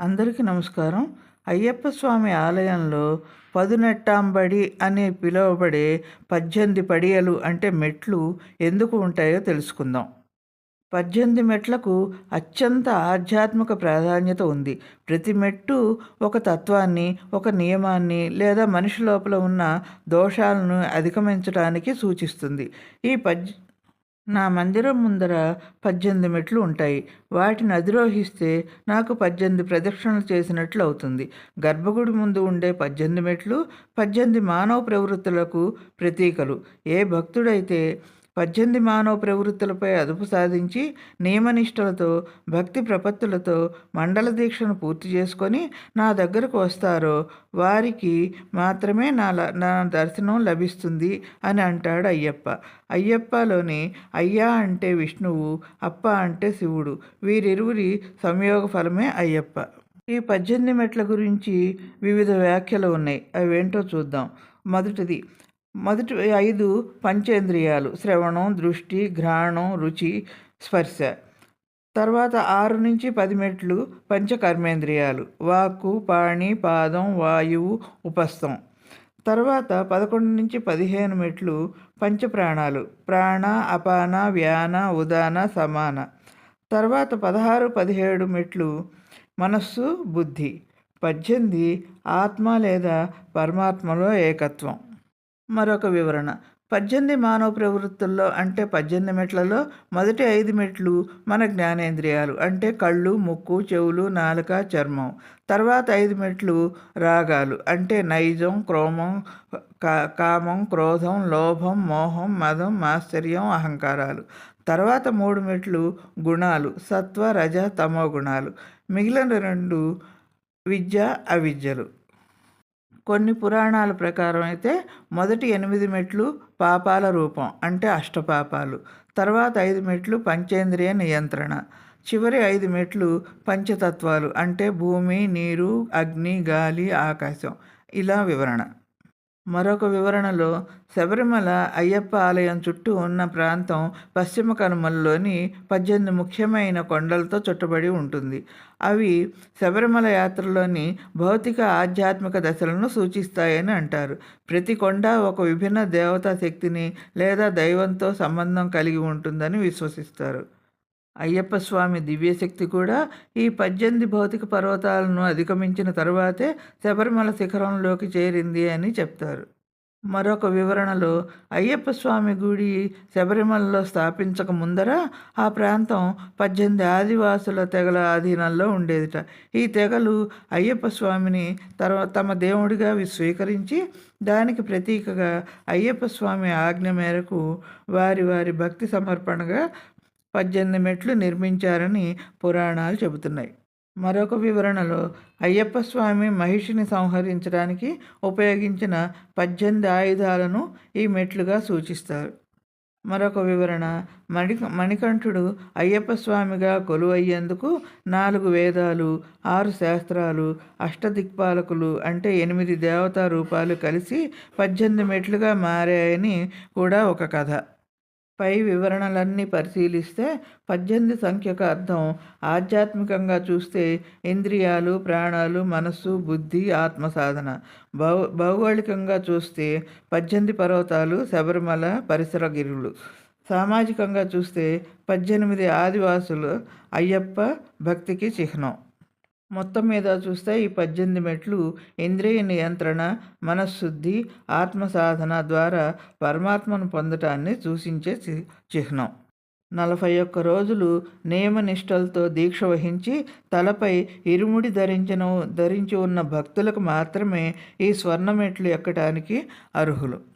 అందరికీ నమస్కారం. అయ్యప్ప స్వామి ఆలయంలో పదునెట్టాంబడి అని పిలువబడే పద్దెనిమిది పడియలు అంటే మెట్లు ఎందుకు ఉంటాయో తెలుసుకుందాం. పద్దెనిమిది మెట్లకు అత్యంత ఆధ్యాత్మిక ప్రాధాన్యత ఉంది. ప్రతి మెట్టు ఒక తత్వాన్ని ఒక నియమాన్ని లేదా మనిషి లోపల ఉన్న దోషాలను అధిగమించడానికి సూచిస్తుంది. ఈ పద్ నా మందిరం ముందర పద్దెనిమిది మెట్లు ఉంటాయి. వాటిని అధిరోహిస్తే నాకు పద్దెనిమిది ప్రదక్షిణలు చేసినట్లు అవుతుంది. గర్భగుడి ముందు ఉండే పద్దెనిమిది మెట్లు పద్దెనిమిది మానవ ప్రవృత్తులకు ప్రతీకలు. ఏ భక్తుడైతే పద్దెనిమిది మానవ ప్రవృత్తులపై అదుపు సాధించి నియమనిష్టలతో భక్తి ప్రపత్తులతో మండల దీక్షను పూర్తి చేసుకొని నా దగ్గరకు వస్తారో వారికి మాత్రమే నా నా దర్శనం లభిస్తుంది అని అంటాడు అయ్యప్ప. అయ్యప్పలోని అయ్యా అంటే విష్ణువు అప్ప అంటే శివుడు. వీరిరువురి సంయోగ ఫలమే అయ్యప్ప. ఈ పద్దెనిమిది మెట్ల గురించి వివిధ వ్యాఖ్యలు ఉన్నాయి. అవేంటో చూద్దాం. మొదటిది మొదటి ఐదు పంచేంద్రియాలు శ్రవణం దృష్టి ఘ్రాణం రుచి స్పర్శ. తర్వాత ఆరు నుంచి పది మెట్లు పంచకర్మేంద్రియాలు వాక్కు పాణి పాదం వాయువు ఉపస్థం. తర్వాత పదకొండు నుంచి పదిహేను మెట్లు పంచప్రాణాలు ప్రాణ అపాన వ్యాన ఉదాన సమాన. తర్వాత పదహారు పదిహేడు మెట్లు మనస్సు బుద్ధి. పద్దెనిమిది ఆత్మ లేదా పరమాత్మలో ఏకత్వం. మరొక వివరణ. పద్దెనిమిది మానవ ప్రవృత్తుల్లో అంటే పద్దెనిమిది మెట్లలో మొదటి ఐదు మెట్లు మన జ్ఞానేంద్రియాలు అంటే కళ్ళు ముక్కు చెవులు నాలుక చర్మం. తర్వాత ఐదు మెట్లు రాగాలు అంటే నైజం క్రోమం కామం క్రోధం లోభం మోహం మదం ఆశ్చర్యం అహంకారాలు. తర్వాత మూడు మెట్లు గుణాలు సత్వ రజ తమో గుణాలు. మిగిలిన రెండు విద్య అవిద్యలు. కొన్ని పురాణాల ప్రకారం అయితే మొదటి ఎనిమిది మెట్లు పాపాల రూపం అంటే అష్టపాపాలు. తర్వాత ఐదు మెట్లు పంచేంద్రియ నియంత్రణ. చివరి ఐదు మెట్లు పంచతత్వాలు అంటే భూమి నీరు అగ్ని గాలి ఆకాశం. ఇలా వివరణ. మరొక వివరణలో శబరిమల అయ్యప్ప ఆలయం చుట్టూ ఉన్న ప్రాంతం పశ్చిమ కనుమలలోని పద్దెనిమిది ముఖ్యమైన కొండలతో చుట్టబడి ఉంటుంది. అవి శబరిమల యాత్రలోని భౌతిక ఆధ్యాత్మిక దశలను సూచిస్తాయని అంటారు. ప్రతి కొండ ఒక విభిన్న దేవతా శక్తిని లేదా దైవంతో సంబంధం కలిగి ఉంటుందని విశ్వసిస్తారు. అయ్యప్ప స్వామి దివ్యశక్తి కూడా ఈ పద్దెనిమిది భౌతిక పర్వతాలను అధిగమించిన తరువాతే శబరిమల శిఖరంలోకి చేరింది అని చెప్తారు. మరొక వివరణలో అయ్యప్ప స్వామి గుడి శబరిమలలో స్థాపించక ముందర ఆ ప్రాంతం పద్దెనిమిది ఆదివాసుల తెగల ఆధీనంలో ఉండేదిట. ఈ తెగలు అయ్యప్ప స్వామిని తర్వాత తమ దేవుడిగా స్వీకరించి దానికి ప్రతీకగా అయ్యప్ప స్వామి ఆజ్ఞ మేరకు వారి వారి భక్తి సమర్పణగా పద్దెనిమిది మెట్లు నిర్మించారని పురాణాలు చెబుతున్నాయి. మరొక వివరణలో అయ్యప్ప స్వామి మహిషిని సంహరించడానికి ఉపయోగించిన పద్దెనిమిది ఆయుధాలను ఈ మెట్లుగా సూచిస్తారు. మరొక వివరణ మణి మణికంఠుడు అయ్యప్ప స్వామిగా కొలువయ్యేందుకు నాలుగు వేదాలు ఆరు శాస్త్రాలు అష్టదిక్పాలకులు అంటే ఎనిమిది దేవతా రూపాలు కలిసి పద్దెనిమిది మెట్లుగా మారాయని కూడా ఒక కథ. పై వివరణలన్నీ పరిశీలిస్తే పద్దెనిమిది సంఖ్యకు అర్థం. ఆధ్యాత్మికంగా చూస్తే ఇంద్రియాలు ప్రాణాలు మనస్సు బుద్ధి ఆత్మ సాధన. భౌ భౌగోళికంగా చూస్తే పద్దెనిమిది పర్వతాలు శబరిమల పరిసర గిరులు. సామాజికంగా చూస్తే పద్దెనిమిది ఆదివాసులు అయ్యప్ప భక్తికి చిహ్నం. మొత్తం మీద చూస్తే ఈ పద్దెనిమిది మెట్లు ఇంద్రియ నియంత్రణ మనశ్శుద్ధి ఆత్మ సాధన ద్వారా పరమాత్మను పొందటాన్ని సూచించే చిహ్నం. నలభై ఒక్క రోజులు నియమనిష్టలతో దీక్ష వహించి తలపై ఇరుముడి ధరించిన ధరించి ఉన్న భక్తులకు మాత్రమే ఈ స్వర్ణమెట్లు ఎక్కడానికి అర్హులు.